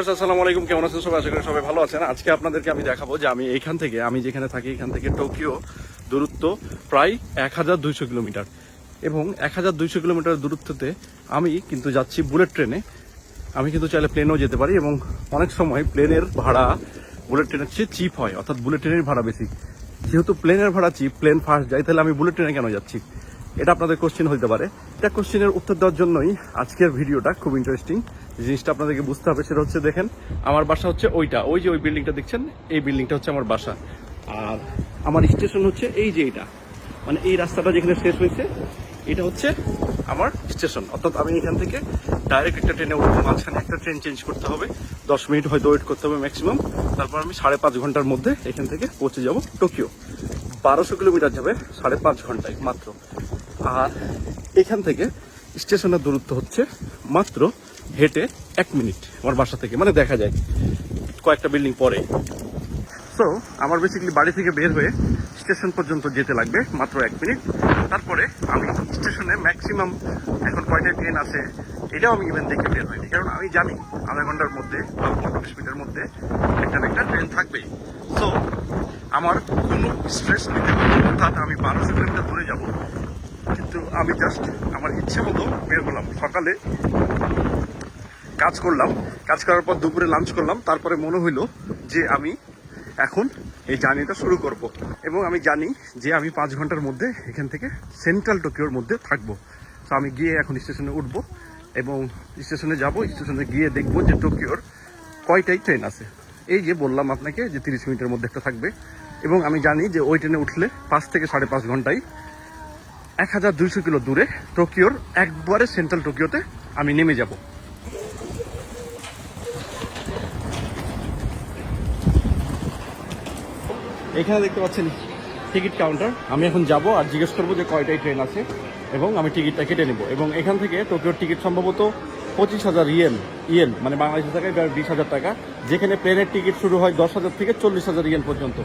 আসসালামু আলাইকুম। কেমন আছেন সবাই? আশা করি সবাই ভালো আছেন। আজকে আপনাদেরকে আমি দেখাবো যে আমি এইখান থেকে, আমি যেখানে থাকি, এখান থেকে টোকিও দূরত্ব প্রায় এক হাজার দুইশো কিলোমিটার। এবং এক হাজার দুইশো কিলোমিটার দূরত্বতে আমি কিন্তু যাচ্ছি বুলেট ট্রেনে। আমি কিন্তু চাইলে প্লেনেও যেতে পারি এবং অনেক সময় প্লেনের ভাড়া বুলেট ট্রেনের চেয়ে চিপ হয়, অর্থাৎ বুলেট ট্রেনের ভাড়া বেশি। যেহেতু প্লেনের ভাড়া চিপ প্লেন ফার্স্ট যায়, তাহলে আমি বুলেট ট্রেনে কেন যাচ্ছি? এটা আপনাদের কোশ্চেন হতে পারে। এটা কোশ্চেনের উত্তর দেওয়ার জন্যই আজকের ভিডিওটা খুব ইন্টারেস্টিং জিনিসটা আপনাদেরকে বুঝতে হবে সেটা হচ্ছে দেখেন, আমার বাসা হচ্ছে ওইটা। ওই যে ওই বিল্ডিংটা দেখছেন, এই বিল্ডিংটা হচ্ছে আমার বাসা। আর আমার স্টেশন হচ্ছে এই যে এইটা। মানে এই রাস্তাটা যেখানে শেষ হয়েছে, এটা হচ্ছে আমার স্টেশন। অর্থাৎ আমি এখান থেকে ডাইরেক্ট একটা ট্রেনে উঠবো, মাঝখানে একটা ট্রেন চেঞ্জ করতে হবে। দশ মিনিট হয়তো ওয়েট করতে হবে ম্যাক্সিমাম তারপর আমি সাড়ে পাঁচ ঘণ্টার মধ্যে এখান থেকে পৌঁছে যাব টোকিও বারোশো কিলোমিটার যাবে সাড়ে পাঁচ ঘন্টায় মাত্র। আর এখান থেকে স্টেশনের দূরত্ব হচ্ছে মাত্র হেঁটে এক মিনিট আমার বাসা থেকে মানে দেখা যায় কয়েকটা বিল্ডিং পরে। সো আমার বেসিক্যালি বাড়ি থেকে বের হয়ে স্টেশন পর্যন্ত যেতে লাগবে, মাত্র এক মিনিট। তারপরে আমি স্টেশনে ম্যাক্সিমাম এখন কয়টা ট্রেন আছে, এটাও আমি ইভেন দেখে বের হইনি। কারণ আমি জানি আধা ঘণ্টার মধ্যে বা মিনিটের মধ্যে একটা একটা ট্রেন থাকবেই সো আমার কোনো স্ট্রেস নিতে হবে অর্থাৎ আমি বারোশো কিলোমিটার দূরে যাব। কিন্তু আমি জাস্ট আমার ইচ্ছে মতো বের হলাম। সকালে কাজ করলাম। কাজ করার পর দুপুরে লাঞ্চ করলাম। তারপরে মনে হইল যে আমি এখন এই জার্নিটা শুরু করব। এবং আমি জানি যে আমি পাঁচ ঘণ্টার মধ্যে এখান থেকে সেন্ট্রাল টোকিওর মধ্যে থাকব। তো আমি গিয়ে এখন স্টেশনে উঠবো এবং স্টেশনে যাব স্টেশনে গিয়ে দেখব যে টোকিওর কয়টাই ট্রেন আছে। এই যে বললাম আপনাকে যে তিরিশ মিনিটের মধ্যে একটা থাকবে। এবং আমি জানি যে ওই ট্রেনে উঠলে পাঁচ থেকে সাড়ে পাঁচ ঘন্টায় এক হাজার দুইশো কিলো দূরে টোকিওর একবারে সেন্ট্রাল টোকিওতে আমি নেমে যাব। এখানে দেখতে পাচ্ছেন টিকিট কাউন্টার। আমি এখন যাব আর জিজ্ঞেস করব যে কয়টাই ট্রেন আছে এবং আমি টিকিটটা কেটে নেব। এবং এখান থেকে টোকিওর টিকিট সম্ভবত পঁচিশ হাজার ইয়েন ইয়েন মানে বাংলাদেশের টাকায় বিশ হাজার টাকা। যেখানে প্লেনের টিকিট শুরু হয় দশ হাজার থেকে চল্লিশ হাজার ইয়েন পর্যন্ত।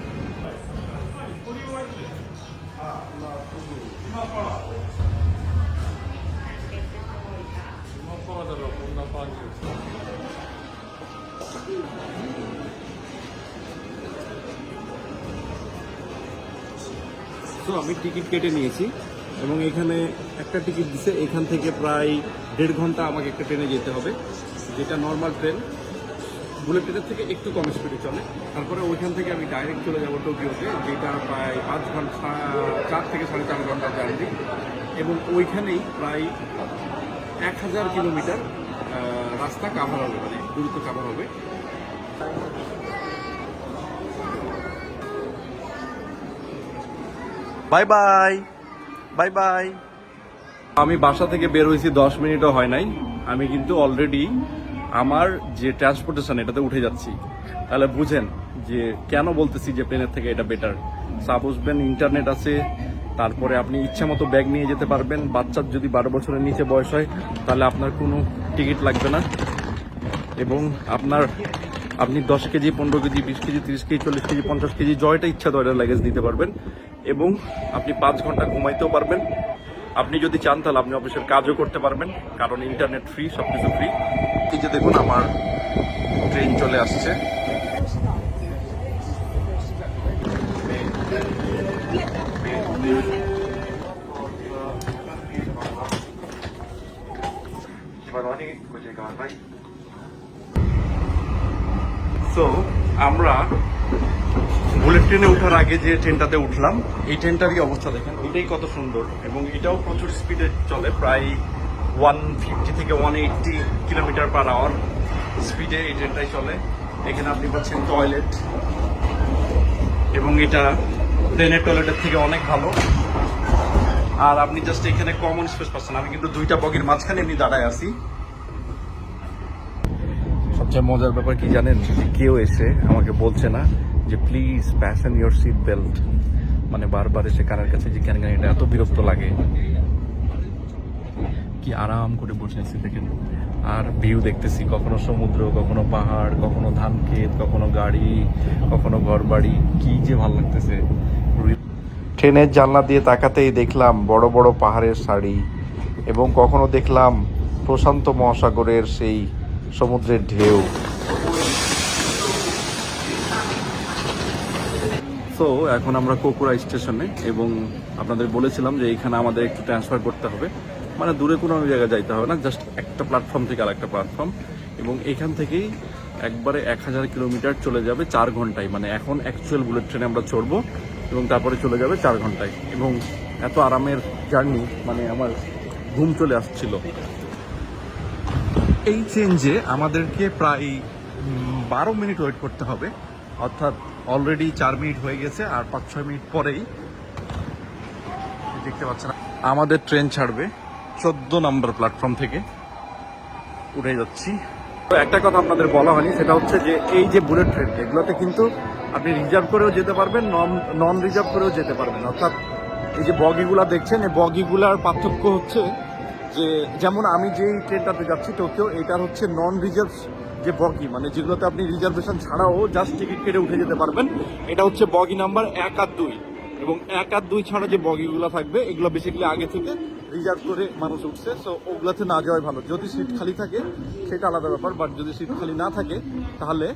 আমি টিকিট কেটে নিয়েছি এবং এখানে একটা টিকিট দিছে। এখান থেকে প্রায় দেড় ঘণ্টা আমাকে একটা ট্রেনে যেতে হবে, যেটা নর্মাল ট্রেন বুলেট ট্রেনের থেকে একটু কম স্পিডে চলে। তারপরে ওইখান থেকে আমি ডাইরেক্ট চলে যাব টোকিওতে যেটা প্রায় পাঁচ ঘণ্টা, চার থেকে সাড়ে চার ঘণ্টা জার্নি এবং ওইখানেই প্রায় এক হাজার কিলোমিটার রাস্তা কাভার হবে মানে দূরত্ব কাভার হবে। বাই বাই বাই বাই আমি বাসা থেকে বের হয়েছি দশ মিনিটও হয় নাই। আমি কিন্তু অলরেডি আমার যে ট্রান্সপোর্টেশন এটাতে উঠে যাচ্ছি। তাহলে বুঝেন যে কেন বলতেছি যে প্লেনের থেকে এটা বেটার সাপোজ বেন ইন্টারনেট আছে, তারপরে আপনি ইচ্ছা মতো ব্যাগ নিয়ে যেতে পারবেন। বাচ্চার যদি বারো বছরের নিচে বয়স হয়, তাহলে আপনার কোনো টিকিট লাগবে না। এবং আপনার, আপনি দশ কেজি, পনেরো কেজি, বিশ কেজি, তিরিশ কেজি, চল্লিশ কেজি, পঞ্চাশ কেজি জয়টা ইচ্ছা দয়টা লাগেজ দিতে পারবেন। এবং আপনি পাঁচ ঘণ্টা ঘুমাইতেও পারবেন। আপনি যদি চান তাহলে আপনি অফিসের কাজও করতে পারবেন, কারণ ইন্টারনেট ফ্রি সব কিছু ফ্রি এই যে দেখুন, আমার ট্রেন চলে আসছে। সো আমরা বুলেট ট্রেনে ওঠার আগে যে ট্রেনটাতে উঠলাম, এই ট্রেনটারই অবস্থা দেখেন। এটাই কত সুন্দর, এবং এটাও প্রচুর স্পিডে চলে। প্রায় ওয়ান ফিফটি থেকে one eighty kilometre per hour স্পিডে এই ট্রেনটাই চলে। এখানে আপনি পাচ্ছেন টয়লেট এবং এটা ট্রেনের টয়লেটের থেকে অনেক ভালো। আর আপনি জাস্ট এখানে কমন স্পেস পাচ্ছেন। আমি কিন্তু দুইটা বগির মাঝখানে এমনি দাঁড়ায় আছি। সবচেয়ে মজার ব্যাপার কি জানেন? কেউ এসে আমাকে বলছে না যে please fasten your seat belt মানে বারবার এসে কারার কাছে যে, কেন এটা এত বিরক্ত লাগে? কি আরাম করে বসে আছি, দেখেন। আর ভিউ দেখতেছি, কখনো সমুদ্র, কখনো পাহাড়, কখনো ধান ক্ষেত, কখনো গাড়ি, কখনো ঘর বাড়ি কি যে ভালো লাগতেছে। ট্রেনের জানলা দিয়ে তাকাতেই দেখলাম বড় বড় পাহাড়ের সারি এবং কখনো দেখলাম প্রশান্ত মহাসাগরের সেই সমুদ্রের ঢেউ। সো এখন আমরা কোকুরা স্টেশনে এবং আপনাদের বলেছিলাম যে এইখানে আমাদের একটু ট্রান্সফার করতে হবে। মানে দূরে কোনো জায়গায় যাইতে হবে না জাস্ট একটা প্ল্যাটফর্ম থেকে আর একটা প্ল্যাটফর্ম এবং এখান থেকেই একবারে এক হাজার কিলোমিটার চলে যাবে চার ঘন্টায়। মানে এখন অ্যাকচুয়াল বুলেট ট্রেনে আমরা চড়বো এবং তারপরে চলে যাবে চার ঘন্টায়। এবং এত আরামের জার্নি মানে আমার ঘুম চলে আসছিল। এই চেঞ্জে আমাদেরকে প্রায় বারো মিনিট ওয়েট করতে হবে। অর্থাৎ অলরেডি চার মিনিট হয়ে গেছে আর পাঁচ, ছয় মিনিট পরেই দেখতে পাচ্ছেন, আমাদের ট্রেন ছাড়বে। চোদ্দ নম্বর প্ল্যাটফর্ম থেকে উঠে যাচ্ছি। তো একটা কথা আপনাদের বলা হয়নি, সেটা হচ্ছে যে এই যে বুলেট ট্রেন এগুলোতে কিন্তু আপনি রিজার্ভ করেও যেতে পারবেন নন নন রিজার্ভ করেও যেতে পারবেন। অর্থাৎ এই যে বগিগুলা দেখছেন, এই বগিগুলার পার্থক্য হচ্ছে যে, যেমন আমি যেই ট্রেনটাতে যাচ্ছি টোকিও এটার হচ্ছে নন রিজার্ভ যে বগি মানে যেগুলোতে আপনি রিজার্ভেশন ছাড়াও জাস্ট টিকিট কেটে উঠে যেতে পারবেন, এটা হচ্ছে বগি নাম্বার এক আর দুই। এবং এক আর দুই ছাড়া যে বগিগুলো থাকবে, এগুলো বেসিক্যালি আগে থেকে রিজার্ভ করে মানুষ উঠছে সো ওগুলোতে না যাওয়াই ভালো। যদি সিট খালি থাকে, সেটা আলাদা ব্যাপার বাট যদি সিট খালি না থাকে, তাহলে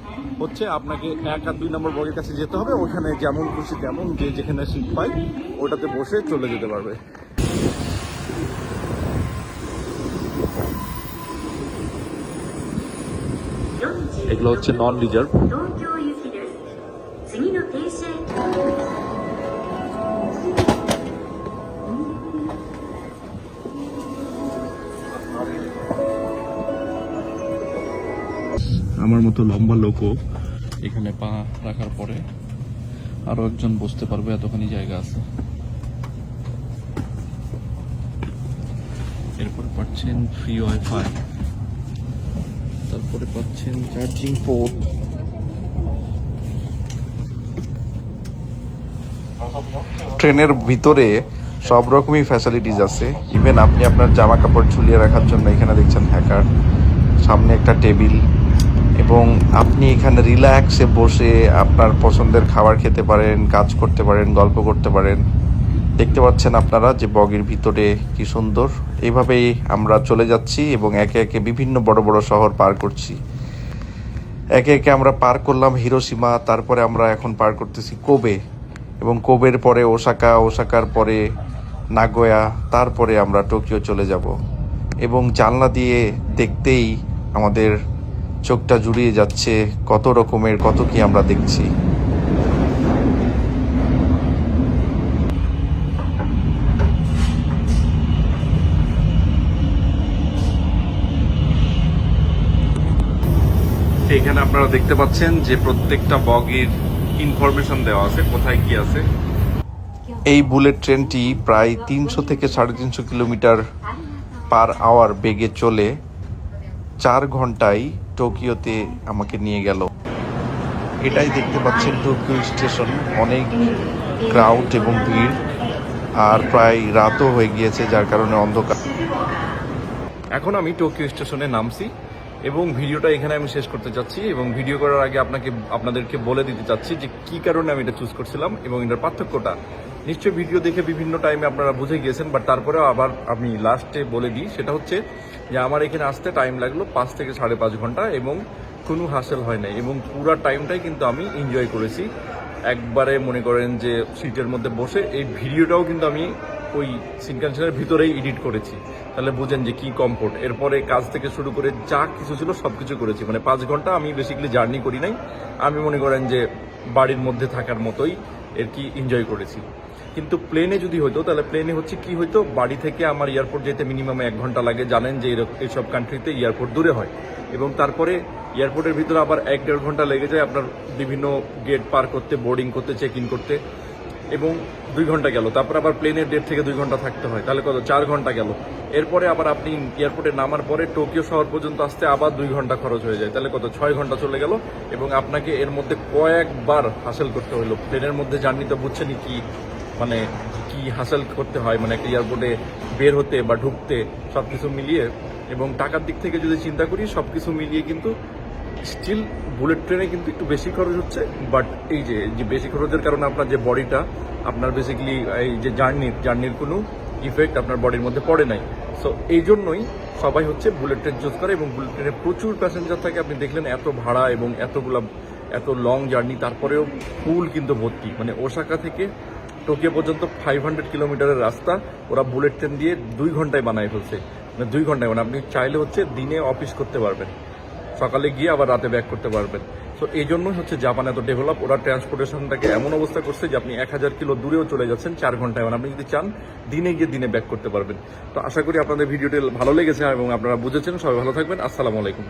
হচ্ছে আপনাকে এক আর দুই নম্বর বগের কাছে যেতে হবে, ওখানে যেমন খুশি তেমন যে যেখানে সিট পায়, ওটাতে বসে চলে যেতে পারবে। এগুলো হচ্ছে নন রিজার্ভ আমার মতো লম্বা লোকও এখানে পা রাখার পরে আরও একজন বসতে পারবে এতখানি জায়গা আছে। এরপর পাচ্ছেন ফ্রি ওয়াইফাই তারপরে পাচ্ছেন চার্জিং পোর্ট ট্রেনের ভিতরে সব রকমই ফ্যাসিলিটিস আছে। ইভেন আপনি আপনার জামা কাপড় ঝুলিয়ে রাখার জন্য এখানে দেখছেন হ্যাকার সামনে একটা টেবিল। এবং আপনি এখানে রিল্যাক্সে বসে আপনার পছন্দের খাবার খেতে পারেন, কাজ করতে পারেন, গল্প করতে পারেন। দেখতে পাচ্ছেন আপনারা যে বগির ভিতরে কি সুন্দর। এইভাবেই আমরা চলে যাচ্ছি এবং একে একে বিভিন্ন বড় বড় শহর পার করছি। একে একে আমরা পার করলাম হিরোসীমা, তারপরে আমরা এখন পার করতেছি কোবে এবং কোবের পরে ওসাকা, ওসাকার পরে নাগোয়া, তারপরে আমরা টোকিও চলে যাব এবং জানলা দিয়ে দেখতেই আমাদের চোখটা জুড়িয়ে যাচ্ছে কত রকমের, কত কি আমরা দেখছি। এখানে আপনারা দেখতে পাচ্ছেন যে প্রত্যেকটা বগির ইনফরমেশন দেওয়া আছে, কোথায় কি আছে। এই বুলেট ট্রেনটি প্রায় তিনশো থেকে সাড়ে তিনশো কিলোমিটার পার আওয়ার বেগে চলে। চার ঘন্টায় টোকিওতে আমাকে নিয়ে গেল। এটাই দেখতে পাচ্ছেন টোকিও স্টেশন। অনেক ক্রাউড এবং ভিড়। আর প্রায় রাতও হয়ে গিয়েছে, যার কারণে অন্ধকার। এখন আমি টোকিও স্টেশনে নামছি। এবং ভিডিওটা এখানে আমি শেষ করতে চাচ্ছি এবং ভিডিও করার আগে আপনাকে, আপনাদেরকে বলে দিতে চাচ্ছি যে কি কারণে আমি এটা চুজ করছিলাম এবং এটার পার্থক্যটা। নিশ্চয়ই ভিডিও দেখে বিভিন্ন টাইমে আপনারা বুঝে গিয়েছেন বাট তারপরেও আবার আমি লাস্টে বলে দিই, সেটা হচ্ছে যে আমার এখানে আসতে টাইম লাগল পাঁচ থেকে সাড়ে পাঁচ ঘণ্টা এবং কোনো হাসেল হয় নাই এবং পুরো টাইমটাই কিন্তু আমি এনজয় করেছি। একবারে মনে করেন যে সিটের মধ্যে বসে এই ভিডিওটাও কিন্তু আমি ওই সিনকানশনের ভিতরেই এডিট করেছি। তাহলে বুঝেন যে কি কমফোর্ট এরপরে কাজ থেকে শুরু করে যা কিছু ছিল সব কিছু করেছি। মানে পাঁচ ঘণ্টা আমি বেসিক্যালি জার্নি করি নাই। আমি মনে করেন যে বাড়ির মধ্যে থাকার মতোই এর কি এনজয় করেছি। কিন্তু প্লেনে যদি হতো তাহলে প্লেনে হচ্ছে কি হতো বাড়ি থেকে আমার এয়ারপোর্ট যেতে মিনিমাম এক ঘণ্টা লাগে। জানেন যে এইসব কান্ট্রিতে এয়ারপোর্ট দূরে হয়। এবং তারপরে এয়ারপোর্টের ভিতরে আবার এক দেড় ঘণ্টা লেগে যায় আপনার বিভিন্ন গেট পার করতে বোর্ডিং করতে চেক ইন করতে। এবং দুই ঘণ্টা গেল। তারপর আবার প্লেনের ডেট থেকে দুই ঘণ্টা থাকতে হয়। তাহলে কত? চার ঘণ্টা গেল। এরপরে আবার আপনি এয়ারপোর্টে নামার পরে টোকিও শহর পর্যন্ত আসতে আবার দুই ঘণ্টা খরচ হয়ে যায়। তাহলে কত? ছয় ঘণ্টা চলে গেল এবং আপনাকে এর মধ্যে কয়েকবার হাসেল করতে হলো প্লেনের মধ্যে জার্নি তো বুঝছেনই কি মানে কি হাসেল করতে হয় মানে একটা এয়ারপোর্টে বের হতে বা ঢুকতে সব কিছু মিলিয়ে এবং টাকার দিক থেকে যদি চিন্তা করি সব কিছু মিলিয়ে কিন্তু স্টিল বুলেট ট্রেনে কিন্তু একটু বেশি খরচ হচ্ছে বাট এই যে যে বেশি খরচের কারণে আপনার যে বডিটা আপনার বেসিক্যালি এই যে জার্নির জার্নির কোনো ইফেক্ট আপনার বডির মধ্যে পড়ে নাই। সো এই জন্যই সবাই হচ্ছে বুলেট ট্রেন চুজ করে এবং বুলেট ট্রেনে প্রচুর প্যাসেঞ্জার থাকে। আপনি দেখলেন এত ভাড়া এবং এতগুলা, এত লং জার্নি তারপরেও ফুল কিন্তু ভর্তি। মানে ওসাকা থেকে টোকিও পর্যন্ত ফাইভ হান্ড্রেড কিলোমিটারের রাস্তা, ওরা বুলেট ট্রেন দিয়ে দুই ঘন্টায় বানায় ফেলছে। মানে দুই ঘন্টায় মানে আপনি চাইলে হচ্ছে দিনে অফিস করতে পারবেন। সকালে গিয়ে আবার রাতে ব্যাক করতে পারবেন। তো এই জন্যই হচ্ছে জাপান এত ডেভেলপ ওরা ট্রান্সপোর্টেশনটাকে এমন অবস্থা করছে যে আপনি এক হাজার কিলো দূরেও চলে যাচ্ছেন চার ঘন্টায়। মানে আপনি যদি চান, দিনে গিয়ে দিনে ব্যাক করতে পারবেন। তো আশা করি আপনাদের ভিডিওটি ভালো লেগেছে এবং আপনারা বুঝেছেন। সবাই ভালো থাকবেন। আসসালামু আলাইকুম।